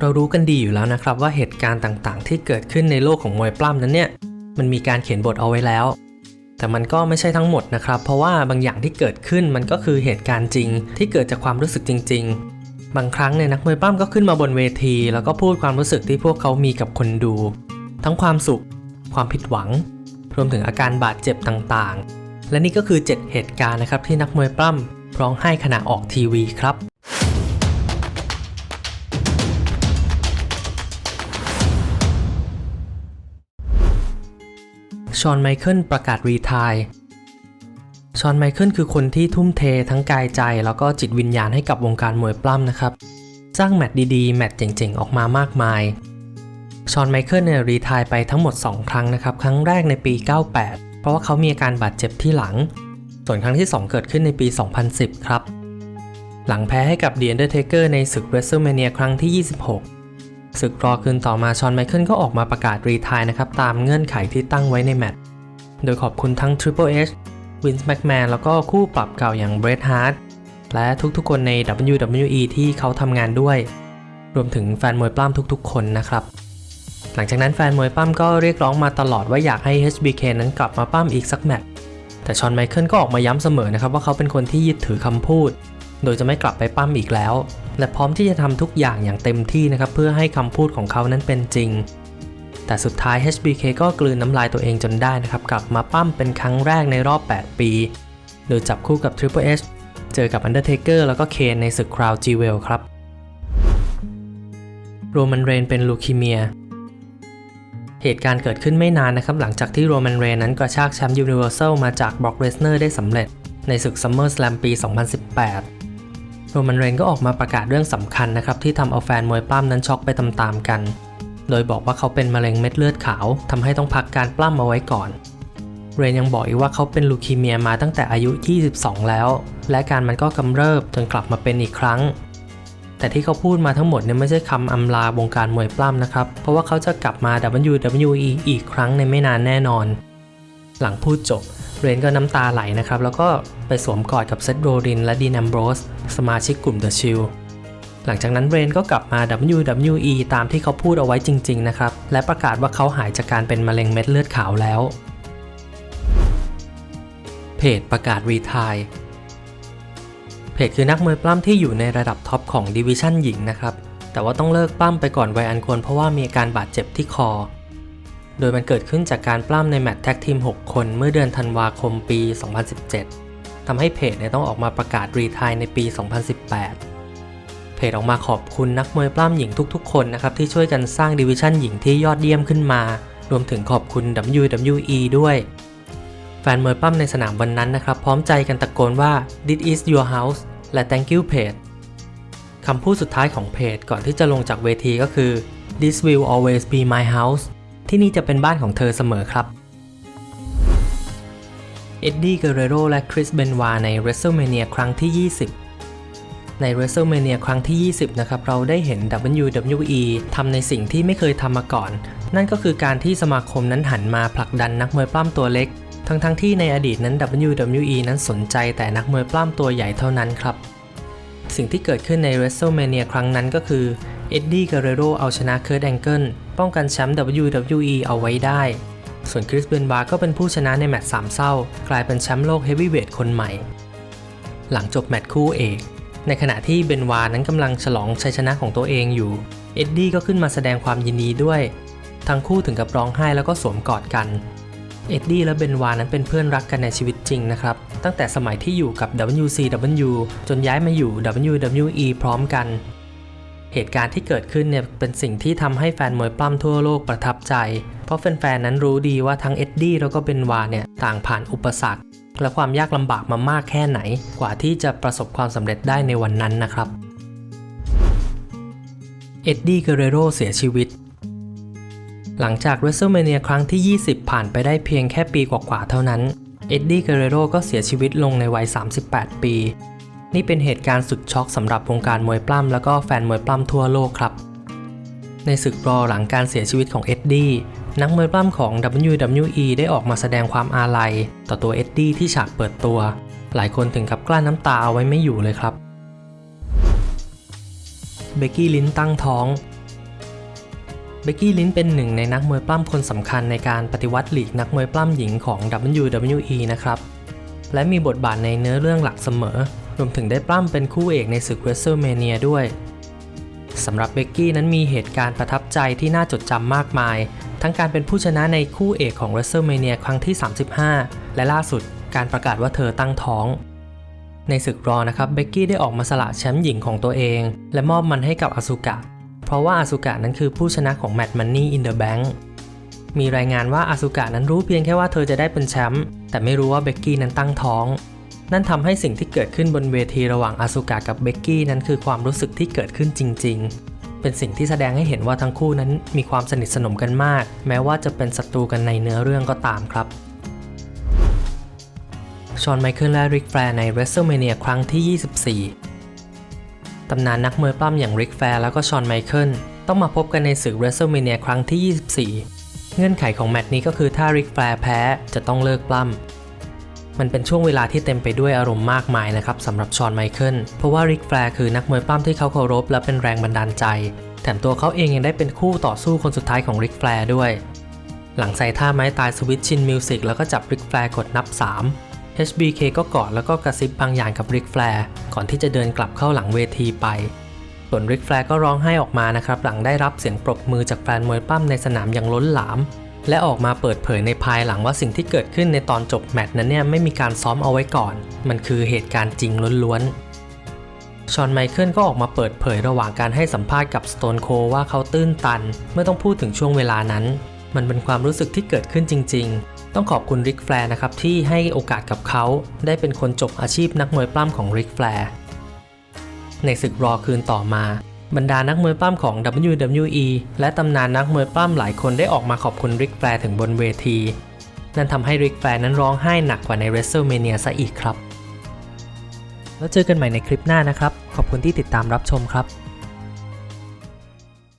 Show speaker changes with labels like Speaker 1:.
Speaker 1: เรารู้กันดีอยู่แล้วนะครับว่าเหตุการณ์ต่างๆ ที่เกิดขึ้นในโลกของมวยปล้ำนั้นเนี่ยมันมีการเขียนบทเอาไว้แล้ว แต่มันก็ไม่ใช่ทั้งหมดนะครับ เพราะว่าบางอย่างที่เกิดขึ้นมันก็คือเหตุการณ์จริง ที่เกิดจากความรู้สึกจริง ๆ บางครั้งเนี่ยนักมวยปล้ำก็ขึ้นมาบนเวที แล้วก็พูดความรู้สึกที่พวกเขามีกับคนดู ทั้งความสุข ความผิดหวัง รวมถึงอาการบาดเจ็บต่างๆ และนี่ก็คือ 7 เหตุการณ์นะครับที่นักมวยปล้ำร้องไห้ขณะออกทีวีครับ ชอนไมเคิลประกาศรีทายชอนไมเคิลคือคนที่ทุ่มเททั้งกายใจแล้วก็จิตวิญญาณให้กับวงการมวยปล้ำนะครับ สร้างแมตช์ดีๆ แมตช์เจ๋งๆ ออกมามากมาย ชอนไมเคิลเนี่ยรีทายไปทั้งหมด 2 ครั้งนะครับ ครั้งแรกในปี 98 เพราะว่าเขามีอาการบาดเจ็บที่หลัง ส่วนครั้งที่ 2 เกิดขึ้นในปี 2010 ครับ หลังแพ้ให้กับเดียนเดอร์เทเกอร์ในศึก WrestleMania ครั้งที่ 26 ศึกรอคืนต่อมาชอนไมเคิลก็ออกมาประกาศรีทายนะครับ ตามเงื่อนไขที่ตั้งไว้ในแมตช์โดยขอบคุณทั้ง Triple H Vince McMahon แล้วก็คู่ปรับเก่าอย่าง Bret Hart และทุกๆคนใน WWE ที่เขาทำงานด้วย รวมถึงแฟนมวยปล้ำทุกๆ คนนะครับ หลังจากนั้นแฟนมวยปล้ำก็เรียกร้องมาตลอดว่าอยากให้ HBK นั้นกลับมาปล้ำอีกสักแมตช์แต่ชอนไมเคิลก็ออกมาย้ำเสมอนะครับว่าเขาเป็นคนที่ยึดถือคำพูด โดยจะไม่กลับไปปั้มอีกแล้ว และพร้อมที่จะทำทุกอย่างอย่างเต็มที่นะครับเพื่อให้คำพูดของเขานั้นเป็นจริง แต่สุดท้าย HBK ก็กลืนน้ำลายตัวเองจนได้นะครับกลับมาปั้มเป็นครั้งแรกในรอบ 8 ปี โดยจับคู่กับ Triple H เจอกับ Undertaker แล้วก็เคนในศึก Crown Jewel ครับโรมันเรนเป็นลูคีเมีย เหตุการณ์เกิดขึ้นไม่นานนะครับหลังจากที่โรมันเรนนั้นกระชากแชมป์ยูนิเวอร์แซลมาจากบร็อกเลสเนอร์ได้สำเร็จในศึก SummerSlam ปี 2018 โรมันเรนก็ออกมาประกาศเรื่องสำคัญนะครับที่ทำเอาแฟนมวยปล้ำนั้นช็อกไปตามๆกัน โดยบอกว่าเขาเป็นมะเร็งเม็ดเลือดขาวทำให้ต้องพักการปล้ำเอาไว้ก่อน เรนยังบอกอีกว่าเขาเป็นลูคีเมียมาตั้งแต่อายุ 22 แล้ว และการมันก็กำเริบจนกลับมาเป็นอีกครั้ง แต่ที่เขาพูดมาทั้งหมดเนี่ยไม่ใช่คำอำลาวงการมวยปล้ำนะครับ เพราะว่าเขาจะกลับมา WWE อีกครั้งในไม่นานแน่นอน หลังพูดจบ เรนก็น้ำตาไหลนะครับ แล้วก็ไปสวมกอดกับเซธโรลินและดีนแอมโบรสสมาชิกกลุ่ม The Shield หลังจากนั้นเรนก็กลับมา WWE ตามที่เขาพูดเอาไว้จริง ๆ นะครับ และประกาศว่าเขาหายจากการเป็นมะเร็งเม็ดเลือดขาวแล้ว เพจประกาศรีทายเพจคือนักมวยปล้ำที่อยู่ในระดับท็อปของดิวิชั่นหญิงนะครับ แต่ว่าต้องเลิกปล้ำไปก่อนวัยอันควรเพราะว่ามีอาการบาดเจ็บที่คอ โดยมันเกิดขึ้นจากการปล้ำในแมตช์แท็กทีม 6 คนเมื่อเดือนธันวาคมปี 2017 ทำให้เพจเนี่ยต้องออกมาประกาศรีไทายในปี 2018 เพจออกมาขอบคุณนักมวยปล้ำหญิงทุกๆ คนนะครับที่ช่วยกันสร้างดิวิชั่นหญิงที่ยอดเยี่ยมขึ้นมา รวมถึงขอบคุณ WWE ด้วย แฟนมวยปล้ำในสนามวันนั้นนะครับพร้อมใจกันตะโกนว่า this is your house และ thank you เพจคำพูดสุดท้ายของเพจก่อนที่จะลงจากเวทีก็คือ this will always be my house ที่นี่จะเป็นบ้านของเธอเสมอครับ เอ็ดดี้ เกเรโร และคริส เบนวาใน WrestleMania ครั้งที่ 20 ใน WrestleMania ครั้งที่ 20 นะครับ เราได้เห็น WWE ทำในสิ่งที่ไม่เคยทำมาก่อน นั่นก็คือการที่สมาคมนั้นหันมาผลักดันนักมวยปล้ำตัวเล็ก ทั้งๆทที่ในอดีตนั้น WWE นั้นสนใจแต่นักมวยปล้ำตัวใหญ่เท่านั้นครับ สิ่งที่เกิดขึ้นใน WrestleMania ครั้งนั้นก็คือ เอ็ดดี้ เกเรโรเอาชนะเคิร์ตแองเกิลป้องกันแชมป์ WWE เอาไว้ได้ ส่วนคริสเบนวาร์ก็เป็นผู้ชนะในแมตช์สามเศร้า กลายเป็นแชมป์โลกเฮฟวีเวทคนใหม่ หลังจบแมตช์คู่เอก ในขณะที่เบนวานั้นกำลังฉลองชัยชนะของตัวเองอยู่ เอ็ดดี้ก็ขึ้นมาแสดงความยินดีด้วย ทั้งคู่ถึงกับร้องไห้แล้วก็สวมกอดกัน เอ็ดดี้และเบนวานั้นเป็นเพื่อนรักกันในชีวิตจริงนะครับ ตั้งแต่สมัยที่อยู่กับ WCW จนย้ายมาอยู่ WWE พร้อมกัน เหตุการณ์ที่เกิดขึ้นเนี่ยเป็นสิ่งที่ทำให้แฟนมวยปล้ำทั่วโลกประทับใจ เพราะแฟนๆนั้นรู้ดีว่าทั้งเอ็ดดี้แล้วก็เบนวาเนี่ยต่างผ่านอุปสรรค และความยากลำบากมามากแค่ไหน กว่าที่จะประสบความสำเร็จได้ในวันนั้นนะครับ เอ็ดดี้เกเรโรเสียชีวิต หลังจาก WrestleMania ครั้งที่ 20 ผ่านไปได้เพียงแค่ปีกว่าๆเท่านั้นเอ็ดดี้เกเรโรก็เสียชีวิตลงในวัย 38 ปี นี่เป็นเหตุการณ์สุดช็อกสำหรับวงการมวยปล้ำแล้วก็แฟนมวยปล้ำทั่วโลกครับ ในศึกรอหลังการเสียชีวิตของเอ็ดดี้นักมวยปล้ำของ WWE ได้ออกมาแสดงความอาลัย ต่อตัวเอ็ดดี้ที่ฉากเปิดตัว หลายคนถึงกับกลั้นน้ำตาเอาไว้ไม่อยู่เลยครับ เบกกี้ลินตั้งท้อง เบกกี้ลินเป็นหนึ่งในนักมวยปล้ำคนสำคัญในการปฏิวัติหลีกนักมวยปล้ำหญิงของ WWE นะครับ และมีบทบาทในเนื้อเรื่องหลักเสมอ รวมถึงได้ปล้ำเป็นคู่เอกในศึก WrestleMania ด้วยสำหรับเบกกี้นั้นมีเหตุการณ์ประทับใจที่น่าจดจำมากมาย ทั้งการเป็นผู้ชนะในคู่เอกของ WrestleMania ครั้งที่ 35 และล่าสุดการประกาศว่าเธอตั้งท้อง ในศึกรอนะครับเบกกี้ได้ออกมาสละแชมป์หญิงของตัวเอง และมอบมันให้กับอาสุกะ เพราะว่าอาสุกะนั้นคือผู้ชนะของแมตช์มันนี่อินเดอะแบงค์มีรายงานว่าอาสุกะนั้นรู้เพียงแค่ว่าเธอจะได้เป็นแชมป์แต่ไม่รู้ว่าเบกกี้นั้นตั้งท้อง นั่นทำให้สิ่งที่เกิดขึ้นบนเวทีระหว่างอาสุกะกับเบกกี้นั้นคือความรู้สึกที่เกิดขึ้นจริง ๆ เป็นสิ่งที่แสดงให้เห็นว่าทั้งคู่นั้นมีความสนิทสนมกันมาก แม้ว่าจะเป็นศัตรูกันในเนื้อเรื่องก็ตามครับชอนไมเคิลและริกแฟร์ใน WrestleMania ครั้งที่ 24 ตำนานนักมวยปล้ำอย่างริกแฟร์แล้วก็ชอนไมเคิลต้องมาพบกันในศึก WrestleMania ครั้งที่ 24 เงื่อนไขของแมตช์นี้ก็คือถ้าริกแฟร์แพ้จะต้องเลิกปล้ำ มันเป็นช่วงเวลาที่เต็มไปด้วยอารมณ์มากมายนะครับสำหรับชอนไมเคิล เพราะว่าริกแฟร์คือนักมวยปล้ำที่เขาเคารพและเป็นแรงบันดาลใจ แถมตัวเขาเองยังได้เป็นคู่ต่อสู้คนสุดท้ายของริกแฟร์ด้วย หลังใส่ท่าไม้ตายสวิตชินมิวสิกแล้วก็จับริกแฟร์กดนับ 3 HBK ก็กอดแล้วก็กระซิบบางอย่างกับริกแฟร์ก่อนที่จะเดินกลับเข้าหลังเวทีไป ส่วนริกแฟร์ก็ร้องไห้ออกมานะครับหลังได้รับเสียงปรบมือจากแฟนมวยปล้ำในสนามอย่างล้นหลาม และออกมาเปิดเผยในภายหลังว่าสิ่งที่เกิดขึ้นในตอนจบแมตช์นั้นเนี่ยไม่มีการซ้อมเอาไว้ก่อน มันคือเหตุการณ์จริงล้วนๆชอนไมเคิลก็ออกมาเปิดเผยระหว่างการให้สัมภาษณ์กับสโตนโคว่าเขาตื้นตัน เมื่อต้องพูดถึงช่วงเวลานั้น มันเป็นความรู้สึกที่เกิดขึ้นจริง ๆ ต้องขอบคุณริกแฟร์นะครับที่ให้โอกาสกับเขา ได้เป็นคนจบอาชีพนักมวยปล้ำของริกแฟร์ในศึกรอคืนต่อมา บรรดานักมวยปล้ำของ WWE และตำนานนักมวยปล้ำหลายคนได้ออกมาขอบคุณริกแฟร์ถึงบนเวที นั่นทำให้ริกแฟร์นั้นร้องไห้หนักกว่าใน WrestleMania ซะอีกครับ แล้วเจอกันใหม่ในคลิปหน้านะครับ ขอบคุณที่ติดตามรับชมครับ